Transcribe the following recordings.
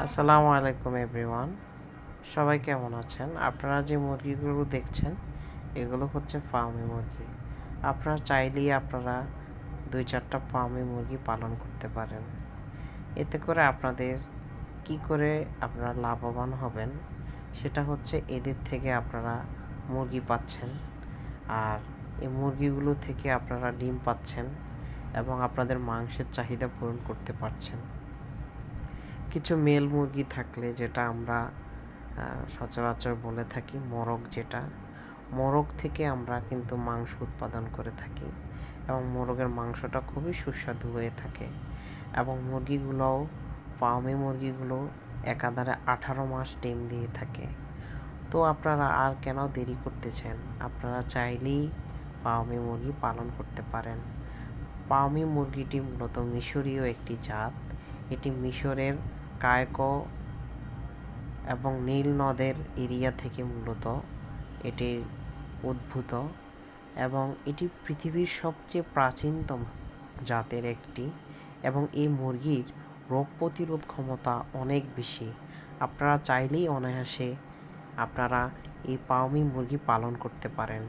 আসসালামু আলাইকুম এভরিওয়ান। সবাই কেমন আছেন? আপনারা যে মুরগিগুলো দেখছেন, এগুলো হচ্ছে ফার্মি মুরগি। আপনারা চাইলেই আপনারা দুই চারটা ফার্মি মুরগি পালন করতে পারেন। এতে করে আপনাদের কি করে আপনারা লাভবান হবেন, সেটা হচ্ছে এদের থেকে আপনারা মুরগি পাচ্ছেন, আর এই মুরগিগুলো থেকে আপনারা ডিম পাচ্ছেন এবং আপনাদের মাংসের চাহিদা পূরণ করতে পারছেন। কিছু মেল মুরগি থাকলে যেটা আমরা সচরাচর বলে থাকি মোরগ যেটা, মোরগ থেকে আমরা কিন্তু মাংস উৎপাদন করে থাকি এবং মোরগের মাংসটা খুবই সুস্বাদু হয়ে থাকে এবং মুরগিগুলোও, ফার্মি মুরগিগুলো একাধারে আঠারো মাস ডিম দিয়ে থাকে। তো আপনারা আর কেন দেরি করতেছেন? আপনারা চাইলেই পাওমি মুরগি পালন করতে পারেন। পাওমি মুরগিটি মূলত মিশরীয় একটি জাত। এটি মিশরের কায়কো এবং নীল নদের এরিয়া থেকে মূলত এটির উদ্ভূত এবং এটি পৃথিবীর সবচেয়ে প্রাচীনতম জাতের একটি এবং এই মুরগির রোগ প্রতিরোধ ক্ষমতা অনেক বেশি। আপনারা চাইলেই অনায়াসে আপনারা এই পাওমি মুরগি পালন করতে পারেন।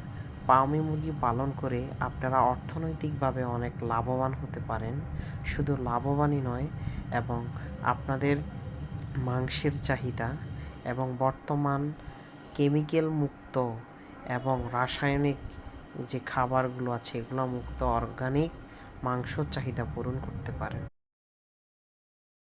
পাওমি মুরগি পালন করে আপনারা অর্থনৈতিকভাবে অনেক লাভবান হতে পারেন। শুধু লাভবানই নয় এবং আপনাদের মাংসের চাহিদা এবং বর্তমান কেমিক্যাল মুক্ত এবং রাসায়নিক যে খাবারগুলো আছে, এগুলো মুক্ত অর্গানিক মাংসর চাহিদা পূরণ করতে পারেন।